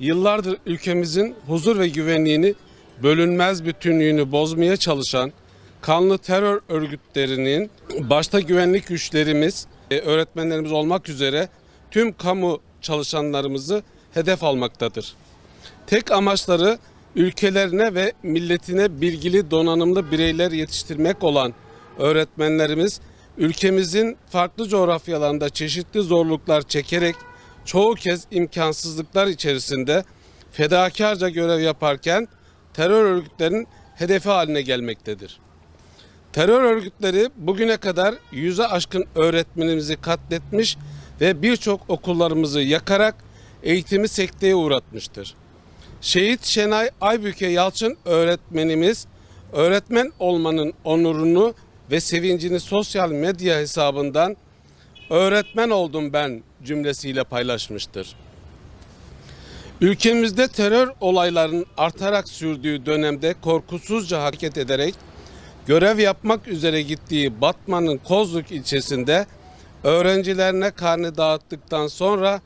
Yıllardır ülkemizin huzur ve güvenliğini bölünmez bütünlüğünü bozmaya çalışan kanlı terör örgütlerinin başta güvenlik güçlerimiz, e, öğretmenlerimiz olmak üzere tüm kamu çalışanlarımızı hedef almaktadır. Tek amaçları ülkelerine ve milletine bilgili donanımlı bireyler yetiştirmek olan öğretmenlerimiz ülkemizin farklı coğrafyalarında çeşitli zorluklar çekerek çoğu kez imkansızlıklar içerisinde fedakarca görev yaparken terör örgütlerinin hedefi haline gelmektedir. Terör örgütleri bugüne kadar yüze aşkın öğretmenimizi katletmiş ve birçok okullarımızı yakarak eğitimi sekteye uğratmıştır. Şehit Şenay Aybüke Yalçın öğretmenimiz öğretmen olmanın onurunu ve sevincini sosyal medya hesabından öğretmen oldum ben cümlesiyle paylaşmıştır. Ülkemizde terör olaylarının artarak sürdüğü dönemde korkusuzca hareket ederek görev yapmak üzere gittiği Batman'ın Kozluk ilçesinde öğrencilerine karne dağıttıktan sonra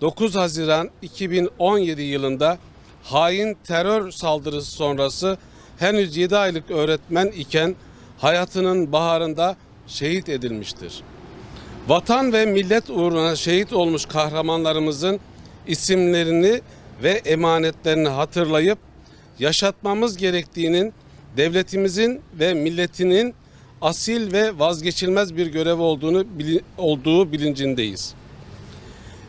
9 Haziran 2017 yılında hain terör saldırısı sonrası henüz 7 aylık öğretmen iken hayatının baharında şehit edilmiştir. Vatan ve millet uğruna şehit olmuş kahramanlarımızın isimlerini ve emanetlerini hatırlayıp yaşatmamız gerektiğinin devletimizin ve milletinin asil ve vazgeçilmez bir görev olduğunu olduğu bilincindeyiz.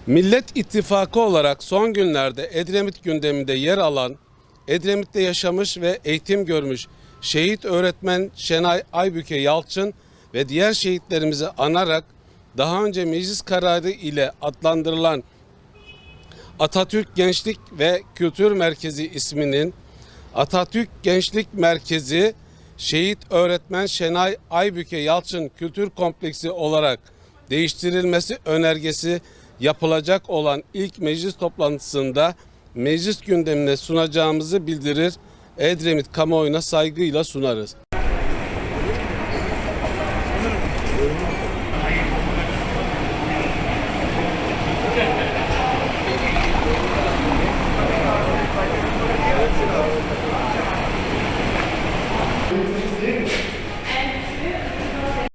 Millet İttifakı olarak son günlerde Edremit gündeminde yer alan, Edremit'te yaşamış ve eğitim görmüş şehit öğretmen Şenay Aybüke Yalçın ve diğer şehitlerimizi anarak daha önce meclis kararı ile adlandırılan Atatürk Gençlik ve Kültür Merkezi isminin Atatürk Gençlik Merkezi Şehit Öğretmen Şenay Aybüke Yalçın Kültür Kompleksi olarak değiştirilmesi önergesi yapılacak olan ilk meclis toplantısında meclis gündemine sunacağımızı bildirir. Edremit kamuoyuna saygıyla sunarız.